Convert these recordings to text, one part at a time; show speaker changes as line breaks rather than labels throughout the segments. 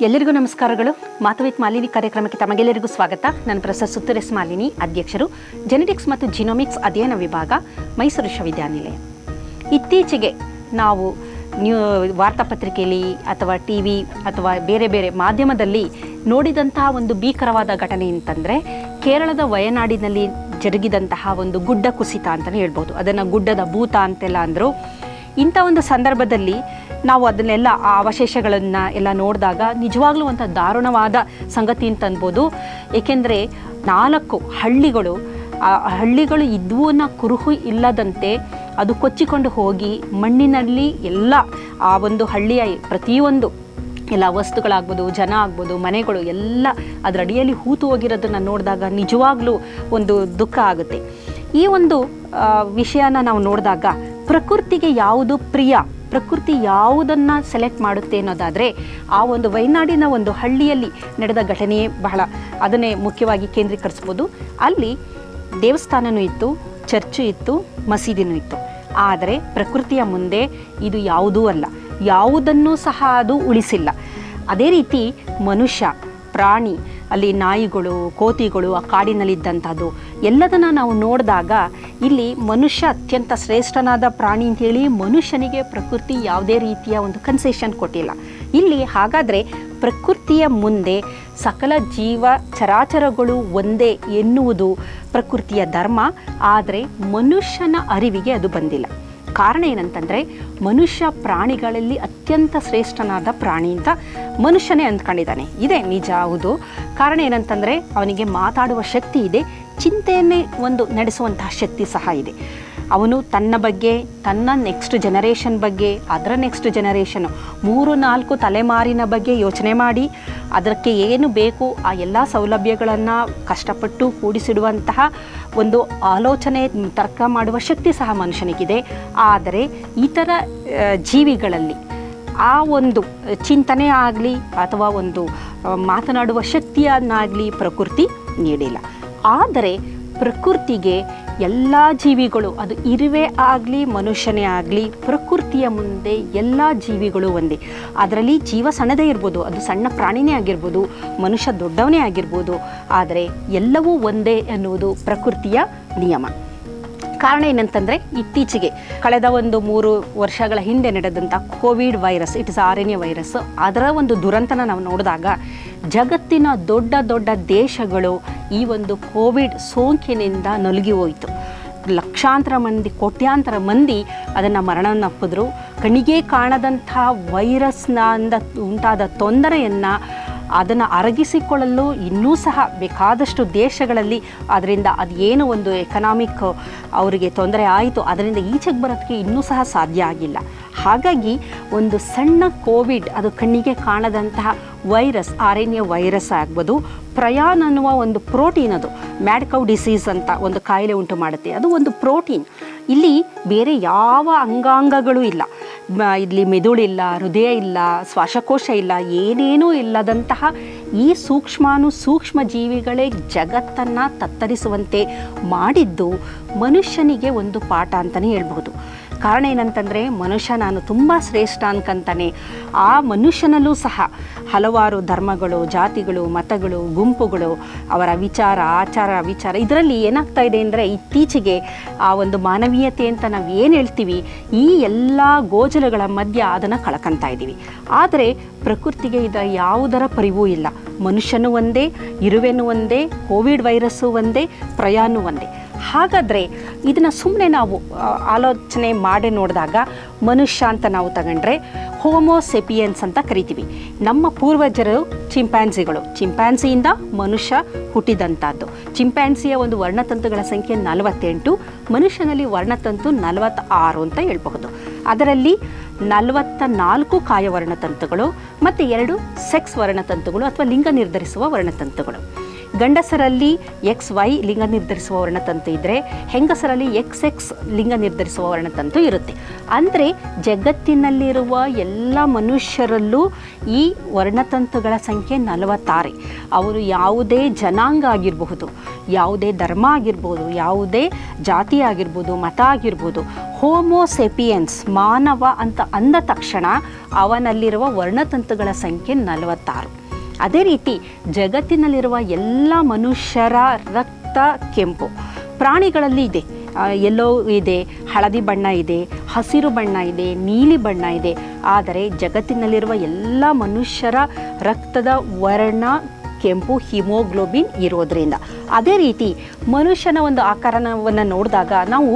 ಎಲ್ಲರಿಗೂ ನಮಸ್ಕಾರಗಳು. ಮಾತುವಿತ್ ಮಾಲಿನಿ ಕಾರ್ಯಕ್ರಮಕ್ಕೆ ತಮಗೆಲ್ಲರಿಗೂ ಸ್ವಾಗತ. ನಾನು ಪ್ರೊಫೆಸರ್ ಸುತ್ತರೆಸ್ ಮಾಲಿನಿ, ಅಧ್ಯಕ್ಷರು ಜೆನೆಟಿಕ್ಸ್ ಮತ್ತು ಜಿನೋಮಿಕ್ಸ್ ಅಧ್ಯಯನ ವಿಭಾಗ, ಮೈಸೂರು ವಿಶ್ವವಿದ್ಯಾನಿಲಯ. ಇತ್ತೀಚೆಗೆ ನಾವು ನ್ಯೂ ವಾರ್ತಾಪತ್ರಿಕೆಯಲ್ಲಿ ಅಥವಾ ಟಿ ವಿ ಅಥವಾ ಬೇರೆ ಬೇರೆ ಮಾಧ್ಯಮದಲ್ಲಿ ನೋಡಿದಂತಹ ಒಂದು ಭೀಕರವಾದ ಘಟನೆ ಅಂತಂದರೆ, ಕೇರಳದ ವಯನಾಡಿನಲ್ಲಿ ಜರುಗಿದಂತಹ ಒಂದು ಗುಡ್ಡ ಕುಸಿತ ಅಂತಲೇ ಹೇಳ್ಬೋದು. ಅದನ್ನು ಗುಡ್ಡದ ಭೂತ ಅಂತೆಲ್ಲ ಅಂದರು. ಇಂಥ ಒಂದು ಸಂದರ್ಭದಲ್ಲಿ ನಾವು ಅದನ್ನೆಲ್ಲ ಆ ಅವಶೇಷಗಳನ್ನು ಎಲ್ಲ ನೋಡಿದಾಗ ನಿಜವಾಗ್ಲೂ ಒಂದು ದಾರುಣವಾದ ಸಂಗತಿ ಅಂತ ಅನ್ಬೋದು. ಏಕೆಂದರೆ ನಾಲ್ಕು ಹಳ್ಳಿಗಳು, ಆ ಹಳ್ಳಿಗಳು ಇದ್ವನ್ನ ಕುರುಹು ಇಲ್ಲದಂತೆ ಅದು ಕೊಚ್ಚಿಕೊಂಡು ಹೋಗಿ ಮಣ್ಣಿನಲ್ಲಿ ಎಲ್ಲ ಆ ಒಂದು ಹಳ್ಳಿಯ ಪ್ರತಿಯೊಂದು ಎಲ್ಲ ವಸ್ತುಗಳಾಗ್ಬೋದು, ಜನ ಆಗ್ಬೋದು, ಮನೆಗಳು ಎಲ್ಲ ಅದರ ಅಡಿಯಲ್ಲಿ ಹೂತು ಹೋಗಿರೋದನ್ನು ನೋಡಿದಾಗ ನಿಜವಾಗ್ಲೂ ಒಂದು ದುಃಖ ಆಗುತ್ತೆ. ಈ ಒಂದು ವಿಷಯನ ನಾವು ನೋಡಿದಾಗ ಪ್ರಕೃತಿಗೆ ಯಾವುದು ಪ್ರಿಯ, ಪ್ರಕೃತಿ ಯಾವುದನ್ನು ಸೆಲೆಕ್ಟ್ ಮಾಡುತ್ತೆ ಅನ್ನೋದಾದರೆ ಆ ಒಂದು ವಯನಾಡಿನ ಒಂದು ಹಳ್ಳಿಯಲ್ಲಿ ನಡೆದ ಘಟನೆಯೇ ಬಹಳ. ಅದನ್ನೇ ಮುಖ್ಯವಾಗಿ ಕೇಂದ್ರೀಕರಿಸ್ಬೋದು. ಅಲ್ಲಿ ದೇವಸ್ಥಾನನೂ ಇತ್ತು, ಚರ್ಚು ಇತ್ತು, ಮಸೀದಿನೂ ಇತ್ತು. ಆದರೆ ಪ್ರಕೃತಿಯ ಮುಂದೆ ಇದು ಯಾವುದೂ ಅಲ್ಲ. ಯಾವುದನ್ನೂ ಸಹ ಅದು ಉಳಿಸಿಲ್ಲ. ಅದೇ ರೀತಿ ಮನುಷ್ಯ, ಪ್ರಾಣಿ ಅಲ್ಲಿ ನಾಯಿಗಳು, ಕೋತಿಗಳು ಆ ಕಾಡಿನಲ್ಲಿದ್ದಂಥದ್ದು ಎಲ್ಲದನ್ನು ನಾವು ನೋಡಿದಾಗ ಇಲ್ಲಿ ಮನುಷ್ಯ ಅತ್ಯಂತ ಶ್ರೇಷ್ಠನಾದ ಪ್ರಾಣಿ ಅಂತೇಳಿ ಮನುಷ್ಯನಿಗೆ ಪ್ರಕೃತಿ ಯಾವುದೇ ರೀತಿಯ ಒಂದು ಕನ್ಸೆಷನ್ ಕೊಟ್ಟಿಲ್ಲ. ಇಲ್ಲಿ ಹಾಗಾದರೆ ಪ್ರಕೃತಿಯ ಮುಂದೆ ಸಕಲ ಜೀವ ಚರಾಚರಗಳು ಒಂದೇ ಎನ್ನುವುದು ಪ್ರಕೃತಿಯ ಧರ್ಮ, ಆದರೆ ಮನುಷ್ಯನ ಅರಿವಿಗೆ ಅದು ಬಂದಿಲ್ಲ. ಕಾರಣ ಏನಂತಂದರೆ, ಮನುಷ್ಯ ಪ್ರಾಣಿಗಳಲ್ಲಿ ಅತ್ಯಂತ ಶ್ರೇಷ್ಠನಾದ ಪ್ರಾಣಿ ಅಂತ ಮನುಷ್ಯನೇ ಅಂದ್ಕೊಂಡಿದ್ದಾನೆ. ಇದೆ, ನಿಜ, ಹೌದು. ಕಾರಣ ಏನಂತಂದರೆ, ಅವನಿಗೆ ಮಾತಾಡುವ ಶಕ್ತಿ ಇದೆ, ಚಿಂತೆಯನ್ನೇ ಒಂದು ನಡೆಸುವಂತಹ ಶಕ್ತಿ ಸಹ ಇದೆ. ಅವನು ತನ್ನ ಬಗ್ಗೆ, ತನ್ನ ನೆಕ್ಸ್ಟ್ ಜನರೇಷನ್ ಬಗ್ಗೆ, ಅದರ ನೆಕ್ಸ್ಟ್ ಜನರೇಷನ್ ಮೂರು, ನಾಲ್ಕು ತಲೆಮಾರಿನ ಬಗ್ಗೆ ಯೋಚನೆ ಮಾಡಿ, ಅದಕ್ಕೆ ಏನು ಬೇಕು, ಆ ಎಲ್ಲ ಸೌಲಭ್ಯಗಳನ್ನು ಕಷ್ಟಪಟ್ಟು ಕೂಡಿಸಿಡುವಂತಹ ಒಂದು ಆಲೋಚನೆ, ತರ್ಕ ಮಾಡುವ ಶಕ್ತಿ ಸಹ ಮನುಷ್ಯನಿಗಿದೆ. ಆದರೆ ಇತರ ಜೀವಿಗಳಲ್ಲಿ ಆ ಒಂದು ಚಿಂತನೆ ಆಗಲಿ ಅಥವಾ ಒಂದು ಮಾತನಾಡುವ ಶಕ್ತಿಯನ್ನಾಗಲಿ ಪ್ರಕೃತಿ ನೀಡಿಲ್ಲ. ಆದರೆ ಪ್ರಕೃತಿಗೆ ಎಲ್ಲ ಜೀವಿಗಳು, ಅದು ಇರುವೆ ಆಗಲಿ, ಮನುಷ್ಯನೇ ಆಗಲಿ, ಪ್ರಕೃತಿಯ ಮುಂದೆ ಎಲ್ಲ ಜೀವಿಗಳು ಒಂದೇ. ಅದರಲ್ಲಿ ಜೀವ ಸಣ್ಣದೇ ಇರ್ಬೋದು, ಅದು ಸಣ್ಣ ಪ್ರಾಣಿನೇ ಆಗಿರ್ಬೋದು, ಮನುಷ್ಯ ದೊಡ್ಡವನೇ ಆಗಿರ್ಬೋದು, ಆದರೆ ಎಲ್ಲವೂ ಒಂದೇ ಎನ್ನುವುದು ಪ್ರಕೃತಿಯ ನಿಯಮ. ಕಾರಣ ಏನಂತಂದರೆ, ಇತ್ತೀಚೆಗೆ ಕಳೆದ ಒಂದು ಮೂರು ವರ್ಷಗಳ ಹಿಂದೆ ನಡೆದಂಥ ಕೋವಿಡ್ ವೈರಸ್, ಇಟ್ ಇಸ್ ಆರನೇ ವೈರಸ್, ಅದರ ಒಂದು ದುರಂತನ ನಾವು ನೋಡಿದಾಗ ಜಗತ್ತಿನ ದೊಡ್ಡ ದೊಡ್ಡ ದೇಶಗಳು ಈ ಒಂದು ಕೋವಿಡ್ ಸೋಂಕಿನಿಂದ ನಲುಗಿ ಹೋಯಿತು. ಲಕ್ಷಾಂತರ ಮಂದಿ, ಕೋಟ್ಯಾಂತರ ಮಂದಿ ಅದನ್ನು ಮರಣನಪ್ಪಿದ್ರು ಕಣ್ಣಿಗೆ ಕಾಣದಂಥ ವೈರಸ್ನಿಂದ ಉಂಟಾದ ತೊಂದರೆಯನ್ನು ಅದನ್ನು ಅರಗಿಸಿಕೊಳ್ಳಲು ಇನ್ನೂ ಸಹ ಬೇಕಾದಷ್ಟು ದೇಶಗಳಲ್ಲಿ ಅದರಿಂದ ಅದು ಏನು ಒಂದು ಎಕನಾಮಿಕ್ ಅವರಿಗೆ ತೊಂದರೆ ಆಯಿತು, ಅದರಿಂದ ಈಚೆಗೆ ಬರೋದಕ್ಕೆ ಇನ್ನೂ ಸಹ ಸಾಧ್ಯ ಆಗಿಲ್ಲ. ಹಾಗಾಗಿ ಒಂದು ಸಣ್ಣ ಕೋವಿಡ್, ಅದು ಕಣ್ಣಿಗೆ ಕಾಣದಂತಹ ವೈರಸ್ ಆರಣ್ಯ ವೈರಸ್ ಆಗ್ಬೋದು ಪ್ರಯಾಣ ಅನ್ನುವ ಒಂದು ಪ್ರೋಟೀನ್ ಅದು ಮ್ಯಾಡ್ಕೌ ಡಿಸೀಸ್ ಅಂತ ಒಂದು ಕಾಯಿಲೆ ಉಂಟು ಮಾಡುತ್ತೆ. ಅದು ಒಂದು ಪ್ರೋಟೀನ್. ಇಲ್ಲಿ ಬೇರೆ ಯಾವ ಅಂಗಾಂಗಗಳು ಇಲ್ಲ. ಇಲ್ಲಿ ಮೆದುಳಿಲ್ಲ ಹೃದಯ ಇಲ್ಲ, ಶ್ವಾಸಕೋಶ ಇಲ್ಲ, ಏನೇನೂ ಇಲ್ಲದಂತಹ ಈ ಸೂಕ್ಷ್ಮಾನು ಸೂಕ್ಷ್ಮ ಜೀವಿಗಳೇ ಜಗತ್ತನ್ನು ತತ್ತರಿಸುವಂತೆ ಮಾಡಿದ್ದು ಮನುಷ್ಯನಿಗೆ ಒಂದು ಪಾಠ ಅಂತಲೇ ಹೇಳ್ಬೋದು ಕಾರಣ ಏನಂತಂದರೆ ಮನುಷ್ಯ ನಾನು ತುಂಬ ಶ್ರೇಷ್ಠ ಅನ್ಕಂತಾನೆ. ಆ ಮನುಷ್ಯನಲ್ಲೂ ಸಹ ಹಲವಾರು ಧರ್ಮಗಳು, ಜಾತಿಗಳು, ಮತಗಳು, ಗುಂಪುಗಳು, ಅವರ ವಿಚಾರ, ಆಚಾರ, ವಿಚಾರ ಇದರಲ್ಲಿ ಏನಾಗ್ತಾ ಇದೆ ಅಂದರೆ ಇತ್ತೀಚೆಗೆ ಆ ಒಂದು ಮಾನವೀಯತೆ ಅಂತ ನಾವು ಏನು ಹೇಳ್ತೀವಿ, ಈ ಎಲ್ಲ ಗೋಜಲಗಳ ಮಧ್ಯ ಅದನ್ನು ಕಳ್ಕೊತಾ ಇದ್ದೀವಿ ಆದರೆ ಪ್ರಕೃತಿಗೆ ಇದರ ಯಾವುದರ ಪರಿವೂ ಇಲ್ಲ. ಮನುಷ್ಯನೂ ಒಂದೇ, ಇರುವೆನೂ ಒಂದೇ, ಕೋವಿಡ್ ವೈರಸ್ಸು ಒಂದೇ ಪ್ರಯಾನೂ ಒಂದೇ. ಹಾಗಾದರೆ ಇದನ್ನು ಸುಮ್ಮನೆ ನಾವು ಆಲೋಚನೆ ಮಾಡಿ ನೋಡಿದಾಗ ಮನುಷ್ಯ ಅಂತ ನಾವು ತಗೊಂಡ್ರೆ ಹೋಮೋಸೆಪಿಯನ್ಸ್ ಅಂತ ಕರಿತೀವಿ. ನಮ್ಮ ಪೂರ್ವಜರು ಚಿಂಪ್ಯಾನ್ಸಿಗಳು ಚಿಂಪ್ಯಾನ್ಸಿಯಿಂದ ಮನುಷ್ಯ ಹುಟ್ಟಿದಂಥದ್ದು. ಚಿಂಪ್ಯಾನ್ಸಿಯ ಒಂದು ವರ್ಣತಂತುಗಳ ಸಂಖ್ಯೆ ನಲವತ್ತೆಂಟು, ಮನುಷ್ಯನಲ್ಲಿ ವರ್ಣತಂತು ನಲವತ್ತಾರು ಅಂತ ಹೇಳ್ಬಹುದು. ಅದರಲ್ಲಿ ನಲವತ್ತ ನಾಲ್ಕು ಕಾಯ ವರ್ಣತಂತುಗಳು ಮತ್ತು ಎರಡು ಸೆಕ್ಸ್ ವರ್ಣತಂತುಗಳು ಅಥವಾ ಲಿಂಗ ನಿರ್ಧರಿಸುವ ವರ್ಣತಂತುಗಳು. ಗಂಡಸರಲ್ಲಿ ಎಕ್ಸ್ ವೈ ಲಿಂಗ ನಿರ್ಧರಿಸುವ ವರ್ಣತಂತು ಇದ್ದರೆ ಹೆಂಗಸರಲ್ಲಿ ಎಕ್ಸ್ ಎಕ್ಸ್ ಲಿಂಗ ನಿರ್ಧರಿಸುವ ವರ್ಣತಂತು ಇರುತ್ತೆ. ಅಂದರೆ ಜಗತ್ತಿನಲ್ಲಿರುವ ಎಲ್ಲ ಮನುಷ್ಯರಲ್ಲೂ ಈ ವರ್ಣತಂತುಗಳ ಸಂಖ್ಯೆ ನಲವತ್ತಾರು. ಅವರು ಯಾವುದೇ ಜನಾಂಗ ಆಗಿರಬಹುದು, ಯಾವುದೇ ಧರ್ಮ ಆಗಿರ್ಬೋದು, ಯಾವುದೇ ಜಾತಿ ಆಗಿರ್ಬೋದು, ಮತ ಆಗಿರ್ಬೋದು ಹೋಮೋಸೆಪಿಯನ್ಸ್ ಮಾನವ ಅಂತ ಅಂದ ತಕ್ಷಣ ಅವನಲ್ಲಿರುವ ವರ್ಣತಂತುಗಳ ಸಂಖ್ಯೆ ನಲವತ್ತಾರು. ಅದೇ ರೀತಿ ಜಗತ್ತಿನಲ್ಲಿರುವ ಎಲ್ಲ ಮನುಷ್ಯರ ರಕ್ತ ಕೆಂಪು. ಪ್ರಾಣಿಗಳಲ್ಲಿ ಇದೆ. ಎಲ್ಲೋ ಇದೆ, ಹಳದಿ ಬಣ್ಣ ಇದೆ, ಹಸಿರು ಬಣ್ಣ ಇದೆ, ನೀಲಿ ಬಣ್ಣ ಇದೆ. ಆದರೆ ಜಗತ್ತಿನಲ್ಲಿರುವ ಎಲ್ಲ ಮನುಷ್ಯರ ರಕ್ತದ ವರ್ಣ ಕೆಂಪು ಹಿಮೋಗ್ಲೋಬಿನ್ ಇರೋದ್ರಿಂದ. ಅದೇ ರೀತಿ ಮನುಷ್ಯನ ಒಂದು ಆಕಾರವನ್ನು ನೋಡಿದಾಗ ನಾವು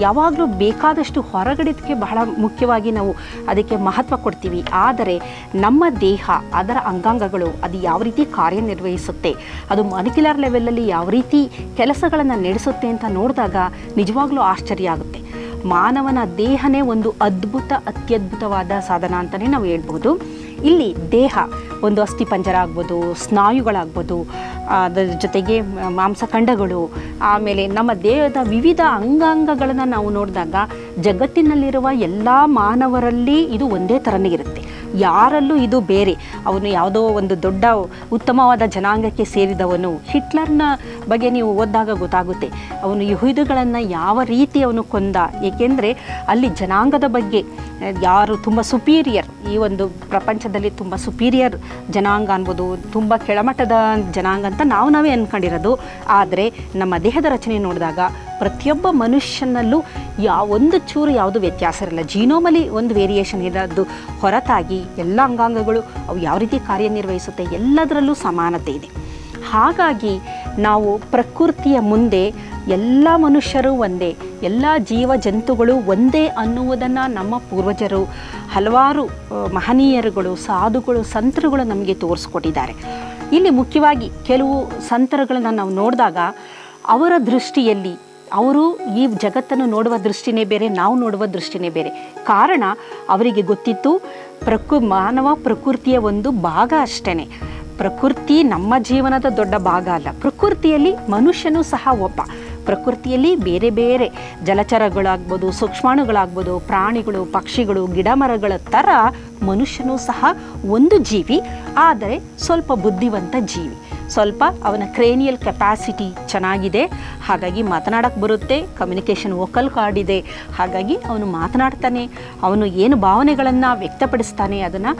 ಯಾವಾಗಲೂ ಬೇಕಾದಷ್ಟು ಹೊರಗಡೆದಕ್ಕೆ ಬಹಳ ಮುಖ್ಯವಾಗಿ ನಾವು ಅದಕ್ಕೆ ಮಹತ್ವ ಕೊಡ್ತೀವಿ. ಆದರೆ ನಮ್ಮ ದೇಹ, ಅದರ ಅಂಗಾಂಗಗಳು ಅದು ಯಾವ ರೀತಿ ಕಾರ್ಯನಿರ್ವಹಿಸುತ್ತೆ, ಅದು ಮನಿಕ್ಯುಲರ್ ಲೆವೆಲಲ್ಲಿ ಯಾವ ರೀತಿ ಕೆಲಸಗಳನ್ನು ನಡೆಸುತ್ತೆ ಅಂತ ನೋಡಿದಾಗ ನಿಜವಾಗ್ಲೂ ಆಶ್ಚರ್ಯ ಆಗುತ್ತೆ. ಮಾನವನ ದೇಹನೇ ಒಂದು ಅದ್ಭುತ, ಅತ್ಯದ್ಭುತವಾದ ಸಾಧನ ಅಂತಲೇ ನಾವು ಹೇಳ್ಬೋದು. ಇಲ್ಲಿ ದೇಹ ಒಂದು ಅಸ್ಥಿಪಂಜರ ಆಗ್ಬೋದು ಸ್ನಾಯುಗಳಾಗ್ಬೋದು, ಅದರ ಜೊತೆಗೆ ಮಾಂಸಖಂಡಗಳು ಆಮೇಲೆ ನಮ್ಮ ದೇಹದ ವಿವಿಧ ಅಂಗಾಂಗಗಳನ್ನು ನಾವು ನೋಡಿದಾಗ ಜಗತ್ತಿನಲ್ಲಿರುವ ಎಲ್ಲ ಮಾನವರಲ್ಲಿ ಇದು ಒಂದೇ ಥರನೇ ಇರುತ್ತೆ. ಯಾರಲ್ಲೂ ಇದು ಬೇರೆ. ಅವನು ಯಾವುದೋ ಒಂದು ದೊಡ್ಡ ಉತ್ತಮವಾದ ಜನಾಂಗಕ್ಕೆ ಸೇರಿದವನು. ಹಿಟ್ಲರ್ನ ಬಗ್ಗೆ ನೀವು ಓದಿದಾಗ ಗೊತ್ತಾಗುತ್ತೆ. ಅವನು ಯಹೂದಿಗಳನ್ನು ಯಾವ ರೀತಿ ಅವನು ಕೊಂದ. ಏಕೆಂದರೆ ಅಲ್ಲಿ ಜನಾಂಗದ ಬಗ್ಗೆ ಯಾರು ತುಂಬ ಸುಪೀರಿಯರ್ ಈ ಒಂದು ಪ್ರಪಂಚದಲ್ಲಿ ತುಂಬ ಸುಪೀರಿಯರ್ ಜನಾಂಗ ಅನ್ಬೋದು, ತುಂಬ ಕೆಳಮಟ್ಟದ ಜನಾಂಗ ಅಂತ ನಾವು ನಾವೇ ಅಂದ್ಕೊಂಡಿರೋದು ಆದರೆ ನಮ್ಮ ದೇಹದ ರಚನೆ ನೋಡಿದಾಗ ಪ್ರತಿಯೊಬ್ಬ ಮನುಷ್ಯನಲ್ಲೂ ಯಾವ ಒಂದು ಚೂರು ಯಾವುದು ವ್ಯತ್ಯಾಸ ಇರಲ್ಲ. ಜೀನೋಮಲಿ ಒಂದು ವೇರಿಯೇಷನ್ ಇರೋದು ಹೊರತಾಗಿ ಎಲ್ಲ ಅಂಗಾಂಗಗಳು ಅವು ಯಾವ ರೀತಿ ಕಾರ್ಯನಿರ್ವಹಿಸುತ್ತೆ ಎಲ್ಲದರಲ್ಲೂ ಸಮಾನತೆ ಇದೆ. ಹಾಗಾಗಿ ನಾವು ಪ್ರಕೃತಿಯ ಮುಂದೆ ಎಲ್ಲ ಮನುಷ್ಯರು ಒಂದೇ, ಎಲ್ಲ ಜೀವ ಜಂತುಗಳು ಒಂದೇ ಅನ್ನುವುದನ್ನು ನಮ್ಮ ಪೂರ್ವಜರು, ಹಲವಾರು ಮಹನೀಯರುಗಳು, ಸಾಧುಗಳು, ಸಂತರುಗಳು ನಮಗೆ ತೋರಿಸ್ಕೊಟ್ಟಿದ್ದಾರೆ. ಇಲ್ಲಿ ಮುಖ್ಯವಾಗಿ ಕೆಲವು ಸಂತರುಗಳನ್ನು ನಾವು ನೋಡಿದಾಗ, ಅವರ ದೃಷ್ಟಿಯಲ್ಲಿ, ಅವರು ಈ ಜಗತ್ತನ್ನು ನೋಡುವ ದೃಷ್ಟಿನೇ ಬೇರೆ, ನಾವು ನೋಡುವ ದೃಷ್ಟಿನೇ ಬೇರೆ. ಕಾರಣ, ಅವರಿಗೆ ಗೊತ್ತಿತ್ತು, ಪ್ರಕೃ, ಮಾನವ ಪ್ರಕೃತಿಯ ಒಂದು ಭಾಗ ಅಷ್ಟೇ ಪ್ರಕೃತಿ ನಮ್ಮ ಜೀವನದ ದೊಡ್ಡ ಭಾಗ ಅಲ್ಲ. ಪ್ರಕೃತಿಯಲ್ಲಿ ಮನುಷ್ಯನೂ ಸಹ ಒಬ್ಬ. ಪ್ರಕೃತಿಯಲ್ಲಿ ಬೇರೆ ಬೇರೆ ಜಲಚರಗಳಾಗ್ಬೋದು, ಸೂಕ್ಷ್ಮಾಣುಗಳಾಗ್ಬೋದು, ಪ್ರಾಣಿಗಳು, ಪಕ್ಷಿಗಳು, ಗಿಡಮರಗಳ ಥರ ಮನುಷ್ಯನೂ ಸಹ ಒಂದು ಜೀವಿ, ಆದರೆ ಸ್ವಲ್ಪ ಬುದ್ಧಿವಂತ ಜೀವಿ. ಸ್ವಲ್ಪ ಅವನ ಕ್ರೇನಿಯಲ್ ಕೆಪಾಸಿಟಿ ಚೆನ್ನಾಗಿದೆ. ಹಾಗಾಗಿ ಮಾತನಾಡಕ್ಕೆ ಬರುತ್ತೆ ಕಮ್ಯುನಿಕೇಷನ್ ವೋಕಲ್ ಕಾರ್ಡ್ ಇದೆ. ಹಾಗಾಗಿ ಅವನು ಮಾತನಾಡ್ತಾನೆ, ಅವನು ಏನು ಭಾವನೆಗಳನ್ನು ವ್ಯಕ್ತಪಡಿಸ್ತಾನೆ ಅದನ್ನು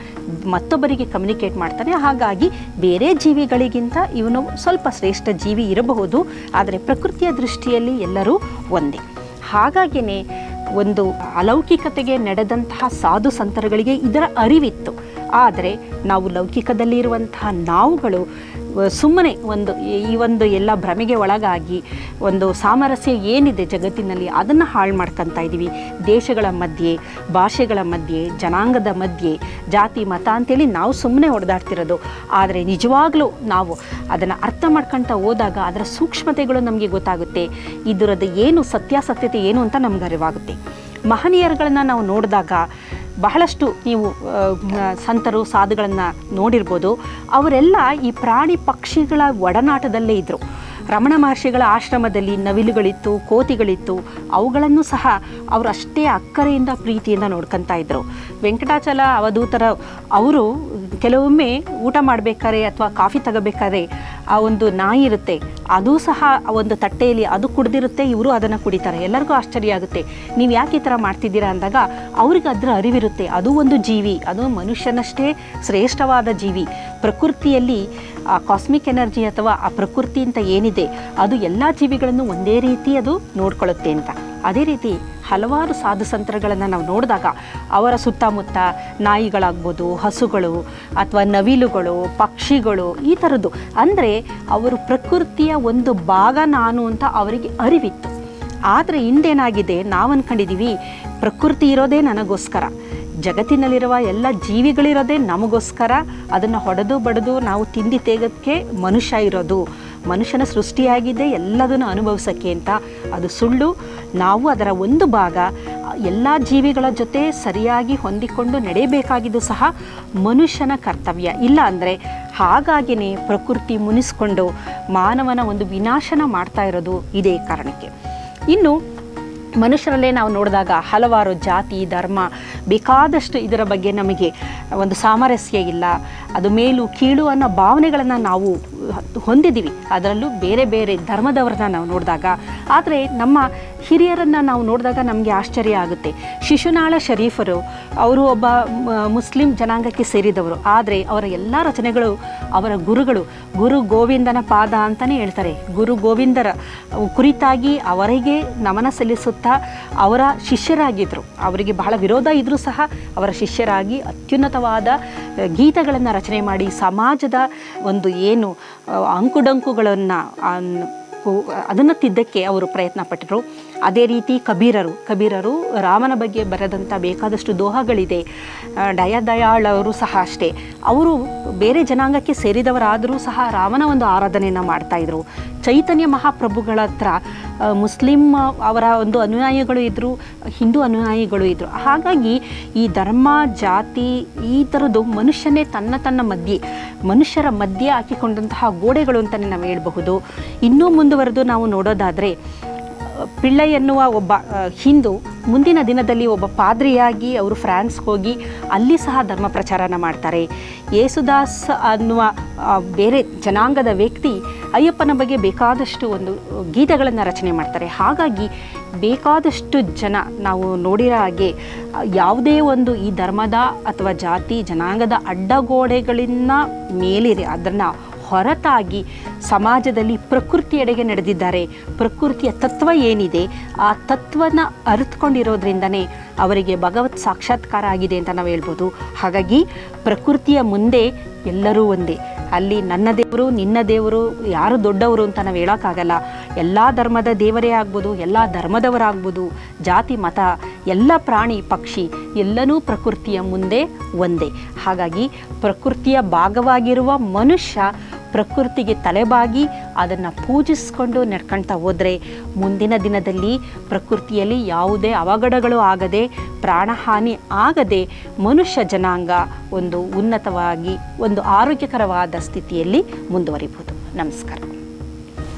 ಮತ್ತೊಬ್ಬರಿಗೆ ಕಮ್ಯುನಿಕೇಟ್ ಮಾಡ್ತಾನೆ. ಹಾಗಾಗಿ ಬೇರೆ ಜೀವಿಗಳಿಗಿಂತ ಇವನು ಸ್ವಲ್ಪ ಶ್ರೇಷ್ಠ ಜೀವಿ ಇರಬಹುದು, ಆದರೆ ಪ್ರಕೃತಿಯ ದೃಷ್ಟಿಯಲ್ಲಿ ಎಲ್ಲರೂ ಒಂದೇ. ಹಾಗಾಗಿಯೇ ಒಂದು ಅಲೌಕಿಕತೆಗೆ ನಡೆದಂತಹ ಸಾಧು ಸಂತರಗಳಿಗೆ ಇದರ ಅರಿವಿತ್ತು. ಆದರೆ ನಾವು ಲೌಕಿಕದಲ್ಲಿರುವಂತಹ ನಾವುಗಳು ಸುಮ್ಮನೆ ಒಂದು ಈ- ಒಂದು ಎಲ್ಲ ಭ್ರಮೆಗೆ ಒಳಗಾಗಿ ಒಂದು ಸಾಮರಸ್ಯ ಏನಿದೆ ಜಗತ್ತಿನಲ್ಲಿ ಅದನ್ನು ಹಾಳು ಮಾಡ್ಕೊತಾ ಇದ್ದೀವಿ ದೇಶಗಳ ಮಧ್ಯೆ, ಭಾಷೆಗಳ ಮಧ್ಯೆ, ಜನಾಂಗದ ಮಧ್ಯೆ, ಜಾತಿ, ಮತ ಅಂತೇಳಿ ನಾವು ಸುಮ್ಮನೆ ಹೊಡೆದಾಡ್ತಿರೋದು ಆದರೆ ನಿಜವಾಗ್ಲೂ ನಾವು ಅದನ್ನು ಅರ್ಥ ಮಾಡ್ಕೊಳ್ತಾ ಹೋದಾಗ ಅದರ ಸೂಕ್ಷ್ಮತೆಗಳು ನಮಗೆ ಗೊತ್ತಾಗುತ್ತೆ. ಇದರದ್ದು ಏನು ಸತ್ಯಾಸತ್ಯತೆ ಏನು ಅಂತ ನಮ್ಗೆ ಅರಿವಾಗುತ್ತೆ. ಮಹನೀಯರುಗಳನ್ನು ನಾವು ನೋಡಿದಾಗ ಬಹಳಷ್ಟು ನೀವು ಸಂತರು, ಸಾಧುಗಳನ್ನು ನೋಡಿರ್ಬೋದು. ಅವರೆಲ್ಲ ಈ ಪ್ರಾಣಿ ಪಕ್ಷಿಗಳ ಒಡನಾಟದಲ್ಲೇ ಇದ್ದರು ರಮಣ ಮಹರ್ಷಿಗಳ ಆಶ್ರಮದಲ್ಲಿ ನವಿಲುಗಳಿತ್ತು, ಕೋತಿಗಳಿತ್ತು. ಅವುಗಳನ್ನು ಸಹ ಅವರು ಅಷ್ಟೇ ಅಕ್ಕರೆಯಿಂದ ಪ್ರೀತಿಯಿಂದ ನೋಡ್ಕೊತಾ ಇದ್ದರು ವೆಂಕಟಾಚಲ ಅವಧೂತರ ಅವರು ಕೆಲವೊಮ್ಮೆ ಊಟ ಮಾಡಬೇಕಾದ್ರೆ ಅಥವಾ ಕಾಫಿ ತಗೋಬೇಕಾದ್ರೆ ಆ ಒಂದು ನಾಯಿ ಇರುತ್ತೆ, ಅದು ಸಹ ಒಂದು ತಟ್ಟೆಯಲ್ಲಿ ಅದು ಕುಡ್ದಿರುತ್ತೆ, ಇವರು ಅದನ್ನು ಕುಡಿತಾರೆ. ಎಲ್ಲರಿಗೂ ಆಶ್ಚರ್ಯ ಆಗುತ್ತೆ. ನೀವು ಯಾಕೆ ಈ ಥರ ಮಾಡ್ತಿದ್ದೀರಾ ಅಂದಾಗ, ಅವ್ರಿಗೆ ಅದರ ಅರಿವಿರುತ್ತೆ. ಅದು ಒಂದು ಜೀವಿ, ಅದು ಮನುಷ್ಯನಷ್ಟೇ ಶ್ರೇಷ್ಠವಾದ ಜೀವಿ. ಪ್ರಕೃತಿಯಲ್ಲಿ ಆ ಕಾಸ್ಮಿಕ್ ಎನರ್ಜಿ ಅಥವಾ ಆ ಪ್ರಕೃತಿ ಅಂತ ಏನಿದೆ, ಅದು ಎಲ್ಲ ಜೀವಿಗಳನ್ನು ಒಂದೇ ರೀತಿ ಅದು ನೋಡ್ಕೊಳ್ಳುತ್ತೆ ಅಂತ. ಅದೇ ರೀತಿ ಹಲವಾರು ಸಾಧು ಸಂತರುಗಳನ್ನು ನಾವು ನೋಡಿದಾಗ ಅವರ ಸುತ್ತಮುತ್ತ ನಾಯಿಗಳಾಗ್ಬೋದು, ಹಸುಗಳು ಅಥವಾ ನವಿಲುಗಳು, ಪಕ್ಷಿಗಳು ಈ ಥರದ್ದು ಅಂದರೆ ಅವರು ಪ್ರಕೃತಿಯ ಒಂದು ಭಾಗ ನಾನು ಅಂತ ಅವರಿಗೆ ಅರಿವಿತ್ತು. ಆದರೆ ಇಂದೇನಾಗಿದೆ ನಾವು ಅಂದ್ಕೊಂಡಿದ್ದೀವಿ ಪ್ರಕೃತಿ ಇರೋದೇ ನನಗೋಸ್ಕರ. ಜಗತ್ತಿನಲ್ಲಿರುವ ಎಲ್ಲ ಜೀವಿಗಳಿರೋದೇ ನಮಗೋಸ್ಕರ. ಅದನ್ನು ಹೊಡೆದು ಬಡಿದು ನಾವು ತಿಂಡಿ ತೇಗಕ್ಕೆ ಮನುಷ್ಯ ಇರೋದು. ಮನುಷ್ಯನ ಸೃಷ್ಟಿಯಾಗಿದೆ, ಎಲ್ಲದನ್ನು ಅನುಭವಿಸೋಕ್ಕೆ ಅಂತ. ಅದು ಸುಳ್ಳು. ನಾವು ಅದರ ಒಂದು ಭಾಗ, ಎಲ್ಲ ಜೀವಿಗಳ ಜೊತೆ ಸರಿಯಾಗಿ ಹೊಂದಿಕೊಂಡು ನಡೆಯಬೇಕಾಗಿದ್ದು ಸಹ ಮನುಷ್ಯನ ಕರ್ತವ್ಯ. ಇಲ್ಲ ಅಂದರೆ ಹಾಗಾಗಿಯೇ ಪ್ರಕೃತಿ ಮುನಿಸ್ಕೊಂಡು ಮಾನವನ ಒಂದು ವಿನಾಶನ ಮಾಡ್ತಾ ಇರೋದು ಇದೇ ಕಾರಣಕ್ಕೆ. ಇನ್ನು ಮನುಷ್ಯರಲ್ಲೇ ನಾವು ನೋಡಿದಾಗ ಹಲವಾರು ಜಾತಿ, ಧರ್ಮ ಬೇಕಾದಷ್ಟು ಇದರ ಬಗ್ಗೆ ನಮಗೆ ಒಂದು ಸಾಮರಸ್ಯ ಇಲ್ಲ. ಅದು ಮೇಲು ಕೀಳು ಅನ್ನೋ ಭಾವನೆಗಳನ್ನು ನಾವು ಹೊಂದಿದ್ದೀವಿ. ಅದರಲ್ಲೂ ಬೇರೆ ಬೇರೆ ಧರ್ಮದವ್ರನ್ನ ನಾವು ನೋಡಿದಾಗ. ಆದರೆ ನಮ್ಮ ಹಿರಿಯರನ್ನು ನಾವು ನೋಡಿದಾಗ ನಮಗೆ ಆಶ್ಚರ್ಯ ಆಗುತ್ತೆ. ಶಿಶುನಾಳ ಶರೀಫರು, ಅವರು ಒಬ್ಬ ಮುಸ್ಲಿಂ ಜನಾಂಗಕ್ಕೆ ಸೇರಿದವರು. ಆದರೆ ಅವರ ಎಲ್ಲ ರಚನೆಗಳು ಅವರ ಗುರುಗಳು. ಗುರು ಗೋವಿಂದನ ಪಾದ ಅಂತಲೇ ಹೇಳ್ತಾರೆ. ಗುರು ಗೋವಿಂದರ ಕುರಿತಾಗಿ ಅವರಿಗೆ ನಮನ ಸಲ್ಲಿಸುತ್ತಾ ಅವರ ಶಿಷ್ಯರಾಗಿದ್ದರು ಅವರಿಗೆ ಬಹಳ ವಿರೋಧ ಇದ್ದರೂ ಸಹ ಅವರ ಶಿಷ್ಯರಾಗಿ ಅತ್ಯುನ್ನತವಾದ ಗೀತಗಳನ್ನು ರಚನೆ ಮಾಡಿ ಸಮಾಜದ ಒಂದು ಏನು ಅಂಕುಡಂಕುಗಳನ್ನು ಅದನ್ನು ತಿದ್ದಕ್ಕೆ ಅವರು ಪ್ರಯತ್ನ ಪಟ್ಟರು. ಅದೇ ರೀತಿ ಕಬೀರರು ಕಬೀರರು ರಾಮನ ಬಗ್ಗೆ ಬರೆದಂಥ ಬೇಕಾದಷ್ಟು ದೋಹಗಳಿದೆ. ದಯಾದಯಾಳವರು ಸಹ ಅಷ್ಟೇ. ಅವರು ಬೇರೆ ಜನಾಂಗಕ್ಕೆ ಸೇರಿದವರಾದರೂ ಸಹ ರಾಮನ ಒಂದು ಆರಾಧನೆಯನ್ನು ಮಾಡ್ತಾಯಿದ್ರು ಚೈತನ್ಯ ಮಹಾಪ್ರಭುಗಳ ಹತ್ರ ಮುಸ್ಲಿಂ ಅವರ ಒಂದು ಅನುಯಾಯಿಗಳು ಇದ್ದರು ಹಿಂದೂ ಅನುಯಾಯಿಗಳು ಇದ್ದರು ಹಾಗಾಗಿ ಈ ಧರ್ಮ, ಜಾತಿ ಈ ಥರದ್ದು ಮನುಷ್ಯನೇ ತನ್ನ ತನ್ನ ಮಧ್ಯೆ, ಮನುಷ್ಯರ ಮಧ್ಯೆ ಹಾಕಿಕೊಂಡಂತಹ ಗೋಡೆಗಳು ಅಂತಲೇ ನಾವು ಹೇಳಬಹುದು. ಇನ್ನೂ ಮುಂದುವರೆದು ನಾವು ನೋಡೋದಾದರೆ ಪಿಳ್ಳೈ ಎನ್ನುವ ಒಬ್ಬ ಹಿಂದೂ ಮುಂದಿನ ದಿನದಲ್ಲಿ ಒಬ್ಬ ಪಾದ್ರಿಯಾಗಿ ಅವರು ಫ್ರಾನ್ಸ್ಗೆ ಹೋಗಿ ಅಲ್ಲಿ ಸಹ ಧರ್ಮ ಪ್ರಚಾರನ ಮಾಡ್ತಾರೆ. ಯೇಸುದಾಸ್ ಅನ್ನುವ ಬೇರೆ ಜನಾಂಗದ ವ್ಯಕ್ತಿ ಅಯ್ಯಪ್ಪನ ಬಗ್ಗೆ ಬೇಕಾದಷ್ಟು ಒಂದು ಗೀತೆಗಳನ್ನು ರಚನೆ ಮಾಡ್ತಾರೆ. ಹಾಗಾಗಿ ಬೇಕಾದಷ್ಟು ಜನ ನಾವು ನೋಡಿರೋ ಹಾಗೆ ಯಾವುದೇ ಒಂದು ಈ ಧರ್ಮದ ಅಥವಾ ಜಾತಿ, ಜನಾಂಗದ ಅಡ್ಡಗೋಡೆಗಳಿಂದ ಮೇಲಿದೆ. ಅದನ್ನು ಹೊರತಾಗಿ ಸಮಾಜದಲ್ಲಿ ಪ್ರಕೃತಿಯೆಡೆಗೆ ನಡೆದಿದ್ದಾರೆ. ಪ್ರಕೃತಿಯ ತತ್ವ ಏನಿದೆ? ಆ ತತ್ವನ ಅರಿತುಕೊಂಡಿರೋದ್ರಿಂದನೇ ಅವರಿಗೆ ಭಗವತ್ ಸಾಕ್ಷಾತ್ಕಾರ ಆಗಿದೆ ಅಂತ ನಾವು ಹೇಳ್ಬೋದು. ಹಾಗಾಗಿ ಪ್ರಕೃತಿಯ ಮುಂದೆ ಎಲ್ಲರೂ ಒಂದೇ. ಅಲ್ಲಿ ನನ್ನ ದೇವರು, ನಿನ್ನ ದೇವರು, ಯಾರು ದೊಡ್ಡವರು ಅಂತ ನಾವು ಹೇಳೋಕ್ಕಾಗಲ್ಲ. ಎಲ್ಲ ಧರ್ಮದ ದೇವರೇ ಆಗ್ಬೋದು, ಎಲ್ಲ ಧರ್ಮದವರಾಗ್ಬೋದು, ಜಾತಿ, ಮತ, ಎಲ್ಲ ಪ್ರಾಣಿ, ಪಕ್ಷಿ, ಎಲ್ಲನೂ ಪ್ರಕೃತಿಯ ಮುಂದೆ ಒಂದೇ. ಹಾಗಾಗಿ ಪ್ರಕೃತಿಯ ಭಾಗವಾಗಿರುವ ಮನುಷ್ಯ ಪ್ರಕೃತಿಗೆ ತಲೆಬಾಗಿ ಅದನ್ನು ಪೂಜಿಸ್ಕೊಂಡು ನಡ್ಕೊಳ್ತಾ ಹೋದರೆ ಮುಂದಿನ ದಿನದಲ್ಲಿ ಪ್ರಕೃತಿಯಲ್ಲಿ ಯಾವುದೇ ಅವಘಡಗಳು ಆಗದೆ, ಪ್ರಾಣಹಾನಿ ಆಗದೆ ಮನುಷ್ಯ ಜನಾಂಗ ಒಂದು ಉನ್ನತವಾಗಿ, ಒಂದು ಆರೋಗ್ಯಕರವಾದ ಸ್ಥಿತಿಯಲ್ಲಿ ಮುಂದುವರಿಬೋದು. ನಮಸ್ಕಾರ.